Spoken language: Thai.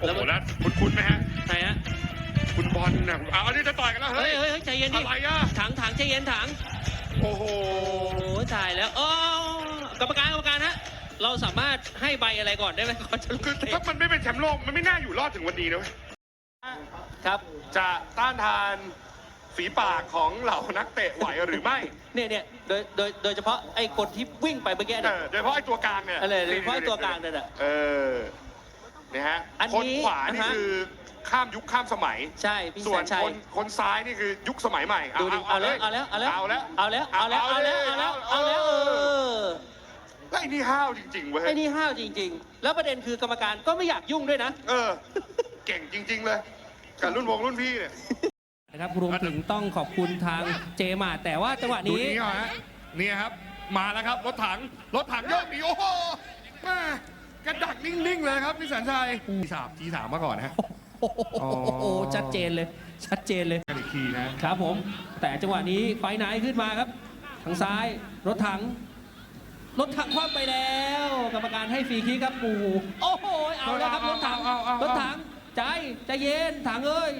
โอ้แล้วโหมันแล้วคุณคุณไหมฮะไหนฮะคุณบอลน่ะเอาอันนี้จะต่อยกันแล้วเฮ้เฮ้ยยเฮ้ยเฮ้ยใจเย็นดิอะไรอะถังถังใจเย็นถัง โอ้โหโอ้ตายแล้วอ๋อกรรมการกรรมการฮะ เราสามารถให้ใบอะไรก่อนได้ไหมก่อนจะลุกคือเตะถ้ามันไม่เป็นแชมป์โลกมันไม่น่าอยู่รอดถึงวันนี้นะเว้ยครับ จะต้านทานฝีปากของเหล่านักเตะไหวหรือไม่เนี่ยเนี่ยโดยโดยโดยเฉพาะไอ้คนที่วิ่งไปเมื่อกี้เอเนี่ย อโดยเฉพาะไอ้ตัวกลางเนี่ยอะไรโดยเฉพาะไอ้ตัวกลางเนี่ยน่ะ เออเนี่ยฮะอันคนนี้ขวานี่อ่าฮะ คือข้ามยุคข้ามสมัย ใช่พี่ส่วแสนนชัคยนคนซ้ายนี่คือยุคสมัยใหม่ดูดิเอาแล้วเอาแล้วเอาแล้วเอาแล้วเอาแล้วเอาแล้วเอาแล้วเอาแล้วเอาแล้วเออแล้วไอ้นี่ห้าวจริงๆเว้ยไอ้นี่ห้าวจริง ๆ แล้วประเด็นคือกรรมการก็ไม่อยากยุ่งด้วยนะ เออ เก่งจริง ๆ เลย กับรุ่นวงรุ่นพี่เนี่ย นะครับรวมถึงต้องขอบคุณทางเจมาแต่ว่าจังหวะดูนี้ นี่ก่อนฮะเนี่ยครับ มาแล้วครับ รถถัง รถถังโยกหนีโอ้โหแม่ กระดักนิ่งๆเลยครับพี่แสนชัยทีสามทีสามมาก่อนนะฮะ โอ้โหอ๋อ ชัดเจนเลย ชัดเจนเลย กันอีกทีนะ ครับผม แต่จังหวะนี้ไฟไหนขึ้นมาครับ ทางซ้าย รถถัง รถถังคว่ำไปแล้ว กรรมการให้ฟรีคิกครับโอ้โหโอ้โห เอาแล้วครับรถถัง เอาเอาเอาเอา รถถัง ใจ ใจเย็น ถังเอ้ย